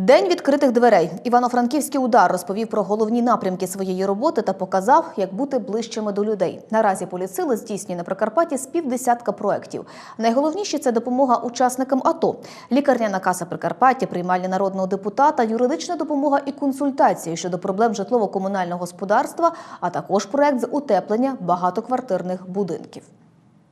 День відкритих дверей. Івано-Франківський удар розповів про головні напрямки своєї роботи та показав, як бути ближчими до людей. Наразі поліцили здійснює на Прикарпатті з півдесятка проєктів. Найголовніші це допомога учасникам АТО, лікарняна каса Прикарпаття, приймальня народного депутата, юридична допомога і консультації щодо проблем житлово-комунального господарства, а також проєкт з утеплення багатоквартирних будинків.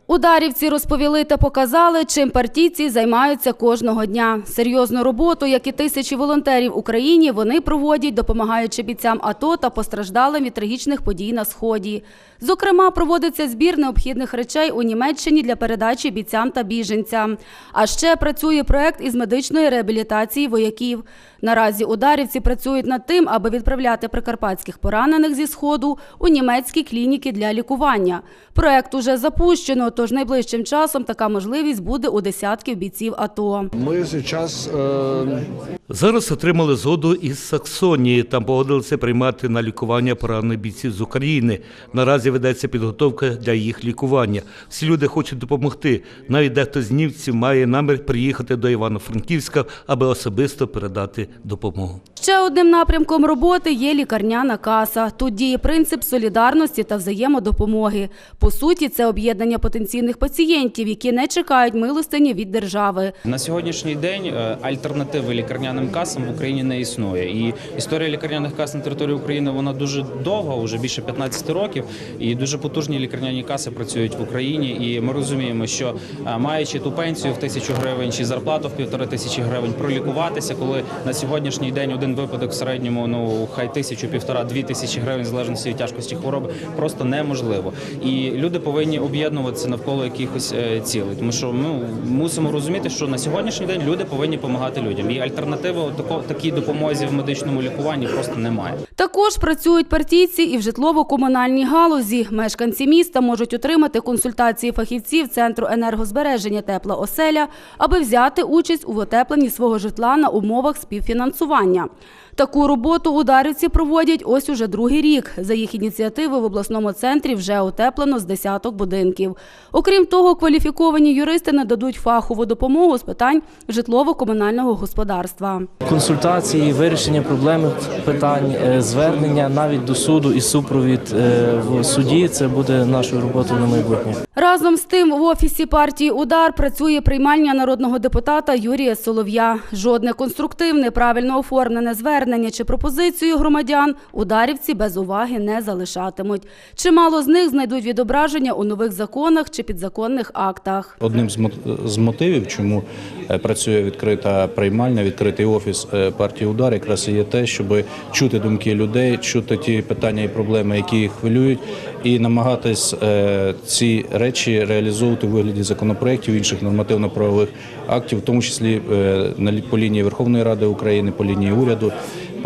Ударівці розповіли та показали, чим партійці займаються кожного дня. Серйозну роботу, як і тисячі волонтерів Україні, вони проводять, допомагаючи бійцям АТО та постраждалим від трагічних подій на сході. Зокрема, проводиться збір необхідних речей у Німеччині для передачі бійцям та біженцям. А ще працює проект із медичної реабілітації вояків. Наразі ударівці працюють над тим, аби відправляти прикарпатських поранених зі сходу у німецькі клініки для лікування. Проект уже запущено, тож найближчим часом така можливість буде у десятків бійців АТО. Мы сейчас э, Зараз отримали згоду із Саксонії. Там погодилися приймати на лікування поранених бійців з України. Наразі ведеться підготовка для їх лікування. Всі люди хочуть допомогти. Навіть дехто з німців має намір приїхати до Івано-Франківська, аби особисто передати допомогу. Ще одним напрямком роботи є лікарняна каса. Тут діє принцип солідарності та взаємодопомоги. По суті, це об'єднання потенційних пацієнтів, які не чекають милостині від держави. На сьогоднішній день е, альтернативи лікарняним касам в Україні не існує. І історія лікарняних кас на території України вона дуже довга, вже більше 15 років. І дуже потужні лікарняні каси працюють в Україні. І ми розуміємо, що е, маючи ту пенсію в тисячу гривень чи зарплату в півтори тисячі гривень, пролікуватися, коли на сьогоднішній день один випадок в середньому ну хай тисячу, півтора, дві тисячі гривень, в залежності від тяжкості хвороби, просто неможливо. І люди повинні об'єднуватися навколо якихось е, цілей, тому що ми мусимо розуміти, що на сьогоднішній день люди повинні допомагати людям. І альтернативи тако, такій допомозі в медичному лікуванні просто немає. Також працюють партійці і в житлово-комунальній галузі. Мешканці міста можуть отримати консультації фахівців Центру енергозбереження Тепла оселя, аби взяти участь у отепленні свого житла на умовах співфінансування. Таку роботу ударівці проводять ось уже другий рік. За їх ініціативи в обласному центрі вже утеплено з десяток будинків. Окрім того, кваліфіковані юристи нададуть фахову допомогу з питань житлово-комунального господарства. консультації, вирішення проблемних питань, е, звернення навіть до суду і супровід е, в суді. Це буде нашою роботою на майбутнє. Разом з тим в офісі партії Удар працює приймальня народного депутата Юрія Солов'я. Жодне конструктивне, правильно оформлене звернення чи пропозицію громадян ударівці без уваги не залишатимуть. Чимало з них знайдуть відображення у нових законах чи підзаконних актах. Одним з мот- мотивів, чому е, працює відкрита приймальня, відкритий офіс е, партії Удар, якраз є те, щоб чути думки людей, чути ті питання і проблеми, які їх хвилюють, і намагатись е, ці речі реалізовувати у вигляді законопроєктів, інших нормативно-правових актів, в тому числі е, по лінії Верховної Ради України, по лінії уряду,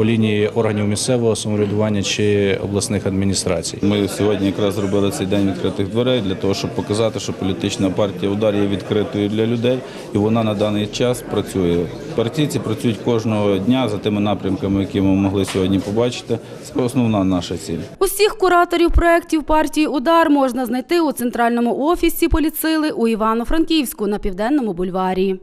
по лінії органів місцевого самоврядування чи обласних адміністрацій. Ми сьогодні якраз зробили цей день відкритих дверей для того, щоб показати, що політична партія удар є відкритою для людей, і вона на даний час працює. Партійці працюють кожного дня за тими напрямками, які ми могли сьогодні побачити. Це основна наша ціль. Усіх кураторів проєктів партії Удар можна знайти у центральному офісі поліцили у Івано-Франківську на південному бульварі.